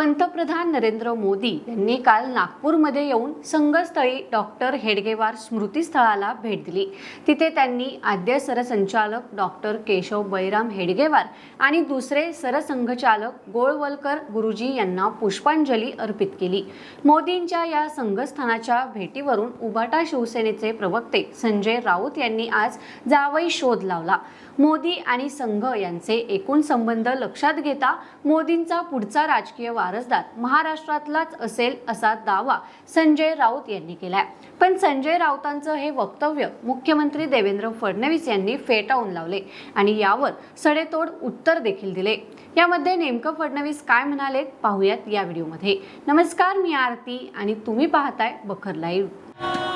पंतप्रधान नरेंद्र मोदी यांनी काल नागपूरमध्ये येऊन संघस्थळी डॉक्टर हेडगेवार स्मृतीस्थळाला भेट दिली. तिथे त्यांनी आद्य सरसंचालक डॉक्टर केशव बैराम हेडगेवार आणि दुसरे सरसंघचालक गोळवलकर गुरुजी यांना पुष्पांजली अर्पित केली. मोदींच्या या संघस्थानाच्या भेटीवरून उभाटा शिवसेनेचे प्रवक्ते संजय राऊत यांनी आज जावई शोध लावला. मोदी आणि संघ यांचे एकूण संबंध लक्षात घेता मोदींचा पुढचा राजकीय वारसदार महाराष्ट्रातलाच असेल असा दावा संजय राऊत यांनी केलाय. पण संजय राऊतांचं हे वक्तव्य मुख्यमंत्री देवेंद्र फडणवीस यांनी फेटाळून लावले आणि यावर सडेतोड उत्तर देखील दिले. यामध्ये नेमकं फडणवीस काय म्हणाले पाहूयात या व्हिडिओमध्ये. नमस्कार मी आरती आणि तुम्ही पाहताय बखर लाईव्ह.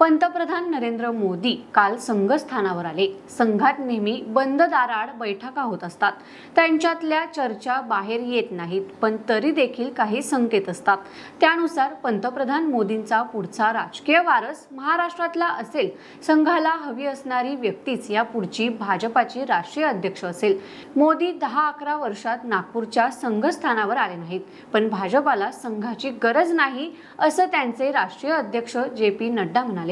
पंतप्रधान नरेंद्र मोदी काल संघस्थानावर आले. संघात नेहमी बंद दाराआड बैठका होत असतात. त्यांच्यातल्या चर्चा बाहेर येत नाहीत पण तरी देखील काही संकेत असतात. त्यानुसार पंतप्रधान मोदींचा पुढचा राजकीय वारस महाराष्ट्रातला असेल. संघाला हवी असणारी व्यक्तीच या पुढची भाजपाची राष्ट्रीय अध्यक्ष असेल. मोदी दहा अकरा वर्षात नागपूरच्या संघस्थानावर आले नाहीत पण भाजपाला संघाची गरज नाही असं त्यांचे राष्ट्रीय अध्यक्ष जे पी नड्डा म्हणाले.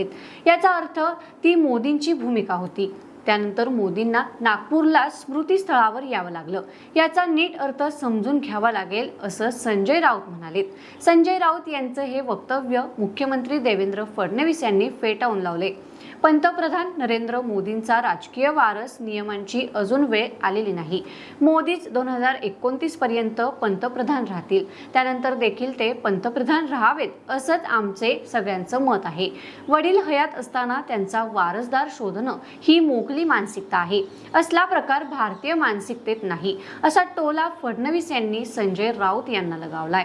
याचा अर्थ ती मोदींची भूमिका होती. त्यानंतर मोदींना नागपूरला स्मृतीस्थळावर यावं लागलं. याचा नीट अर्थ समजून घ्यावा लागेल असं संजय राऊत म्हणालेत. संजय राऊत यांचं हे वक्तव्य मुख्यमंत्री देवेंद्र फडणवीस यांनी फेटाळून लावले. पंतप्रधान नरेंद्र मोदींचा राजकीय वारस नियमांची अजून वेळ आलेली नाही. मोदीच दोन हजार एकोणतीस पर्यंत पंतप्रधान राहतील. त्यानंतर देखील ते पंतप्रधान राहावेत असंच आमचे सगळ्यांचं मत आहे. वडील हयात असताना त्यांचा वारसदार शोधणं ही मोकली मानसिकता आहे. असला प्रकार भारतीय मानसिकतेत नाही असा टोला फडणवीस यांनी संजय राऊत यांना लगावलाय.